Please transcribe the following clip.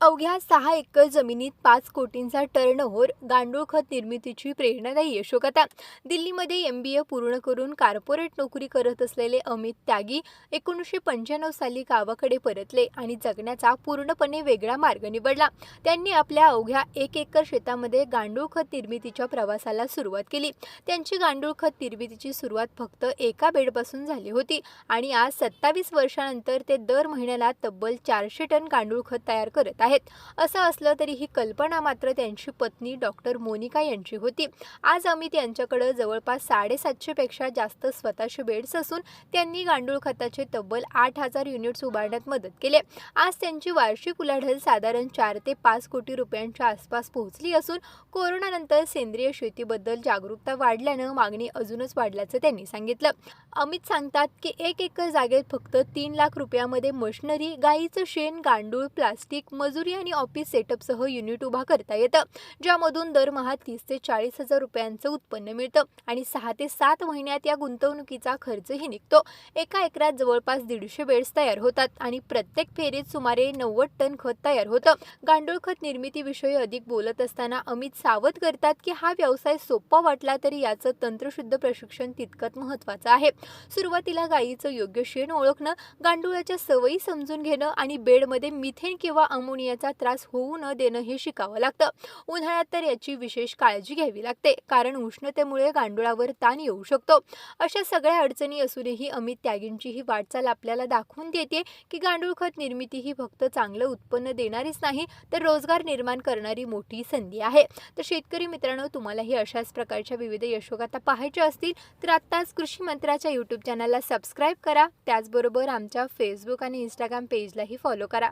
अवघ्या सहा एकर जमिनीत पाच कोटींचा टर्नओव्हर गांडूळ खत निर्मितीची प्रेरणादायी यशोकथा दिल्लीमध्ये एम बी ए पूर्ण करून कार्पोरेट नोकरी करत असलेले अमित त्यागी एकोणीसशे पंच्याण्णव साली गावाकडे परतले आणि जगण्याचा पूर्णपणे वेगळा मार्ग निवडला. त्यांनी आपल्या अवघ्या एक एकर शेतामध्ये गांडूळ खत निर्मितीच्या प्रवासाला सुरुवात केली. त्यांची गांडूळ खत निर्मितीची सुरुवात फक्त एका बेडपासून झाली होती आणि आज सत्तावीस वर्षानंतर ते दर महिन्याला तब्बल चारशे टन गांडूळ खत तयार करत आहेत. असं असलं तरी ही कल्पना मात्र त्यांची पत्नी डॉक्टर मोनिका यांची होती. आज अमित यांच्याकडं जवळपास साडेसातशेपेक्षा जास्त स्वतःचे बेड्स असून त्यांनी गांडूळ खताचे तब्बल आठ हजार युनिट्स उभारण्यात मदत केली. आज त्यांची वार्षिक उलाढाल साधारण चार ते पाच कोटी रुपयांच्या आसपास पोहोचली असून कोरोनानंतर सेंद्रिय शेतीबद्दल जागरूकता वाढल्यानं मागणी अजूनच वाढल्याचं त्यांनी सांगितलं. अमित सांगतात की एक एकर जागेत फक्त तीन लाख रुपयामध्ये मशिनरी गाईचं शेण गांडूळ प्लास्टिक मजूर मजुरी आणि ऑफिस सेटअपसह युनिट उभा करता येतं ज्यामधून दरमहा तीस ते चाळीस हजार रुपयांचं उत्पन्न मिळतं आणि सहा ते सात महिन्यात या गुंतवणुकीचा खर्चही निघतो. एका एकरात जवळपास दीडशे बेड्स तयार होतात आणि प्रत्येक फेरीत सुमारे नव्वद टन खत तयार होतं. गांडूळ खत निर्मितीविषयी अधिक बोलत असताना अमित सावध करतात की हा व्यवसाय सोपा वाटला तरी याचं तंत्रशुद्ध प्रशिक्षण तितकंच महत्त्वाचं आहे. सुरुवातीला गायीचं योग्य शेण ओळखणं गांडुळाच्या सवयी समजून घेणं आणि बेडमध्ये मिथेन किंवा अमोनिया याचा त्रास होऊ न देणं हे शिकावं लागतं. उन्हाळ्यात तर याची विशेष काळजी घ्यावी लागते कारण उष्णतेमुळे गांडुळावर ताण येऊ शकतो. अशा सगळ्या अडचणी असूनही अमित त्यागींची ही वाटचाल आपल्याला दाखवून देते की गांडूळ खत निर्मिती ही फक्त चांगलं उत्पन्न देणारीच नाही तर रोजगार निर्माण करणारी मोठी संधी आहे. तर शेतकरी मित्रांनो तुम्हालाही अशाच प्रकारच्या विविध यशोगाथा पाहायच्या असतील तर आत्ताच कृषी मंत्राच्या यूट्यूब चॅनलला सबस्क्राईब करा. त्याचबरोबर आमच्या फेसबुक आणि इंस्टाग्राम पेजलाही फॉलो करा.